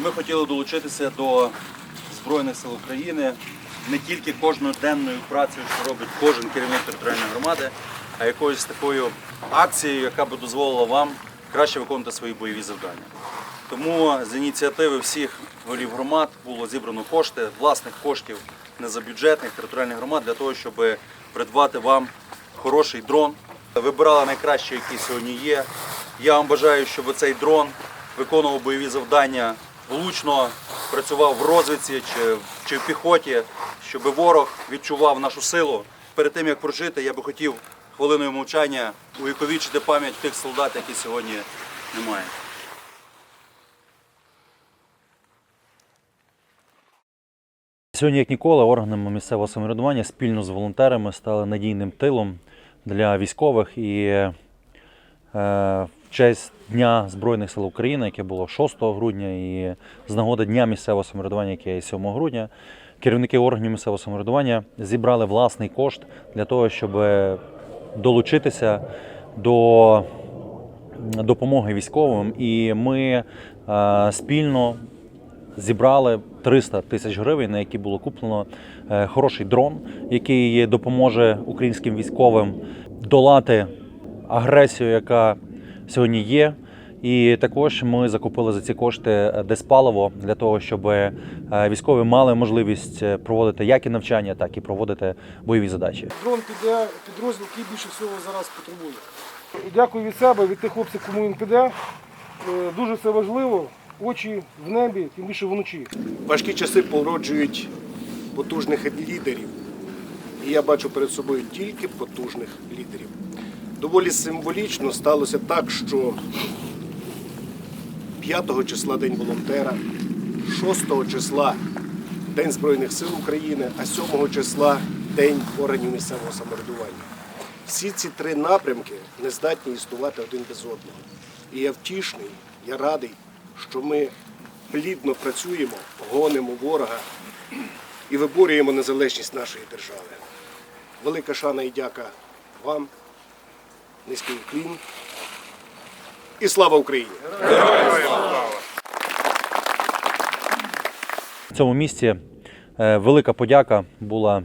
ми хотіли долучитися до Збройних сил України не тільки кожноденною працею, що робить кожен керівник територіальної громади, а якоюсь такою акцією, яка би дозволила вам краще виконувати свої бойові завдання. Тому з ініціативи всіх голів громад було зібрано кошти, власних коштів не за бюджетних територіальних громад для того, щоб придбати вам хороший дрон. Вибирали найкраще, який сьогодні є. Я вам бажаю, щоб цей дрон виконував бойові завдання влучно, працював в розвідці чи, чи в піхоті, щоб ворог відчував нашу силу. Перед тим як прожити, я би хотів хвилиною мовчання увіковічити пам'ять тих солдат, які сьогодні немає. Сьогодні, як ніколи, органами місцевого самоврядування спільно з волонтерами стали надійним тилом для військових і е, честь Дня Збройних сил України, яке було 6 грудня, і з нагоди Дня місцевого самоврядування, яке є 7 грудня, керівники органів місцевого самоврядування зібрали власний кошт для того, щоб долучитися до допомоги військовим. І ми е, спільно зібрали 300 тисяч гривень, на які було куплено е, хороший дрон, який допоможе українським військовим долати агресію, яка сьогодні є. І також ми закупили за ці кошти диспаливо для того, щоб е, військові мали можливість е, проводити як і навчання, так і проводити бойові задачі. Дрон піде підрозділ, який більше всього зараз потребує. Дякую від себе, від тих хлопців, кому він піде. Е, Дуже це важливо. Очі в небі, тим більше вночі. Важкі часи породжують потужних лідерів. І я бачу перед собою тільки потужних лідерів. Доволі символічно сталося так, що 5 числа День волонтера, 6 числа День Збройних сил України, а 7 числа День органів місцевого самоврядування. Всі ці три напрямки не здатні існувати один без одного. І я втішний, я радий, що ми плідно працюємо, гонимо ворога і виборюємо незалежність нашої держави. Велика шана і дяка вам, низький уклін. І слава Україні! В цьому місці е, велика подяка була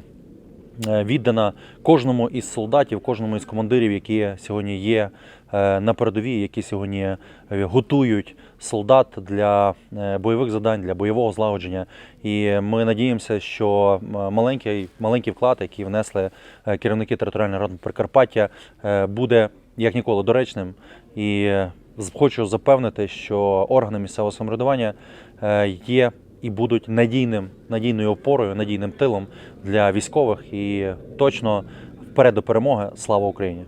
віддана кожному із солдатів, кожному із командирів, які сьогодні є е, на передовій, які сьогодні е, готують солдат для е, бойових завдань, для бойового злагодження. І ми надіємося, що маленький, маленький вклад, який внесли е, керівники територіальної ради Прикарпаття, е, буде як ніколи доречним. І е, хочу запевнити, що органи місцевого самоврядування е, є і будуть надійним, надійною опорою, надійним тилом для військових. І точно вперед до перемоги. Слава Україні!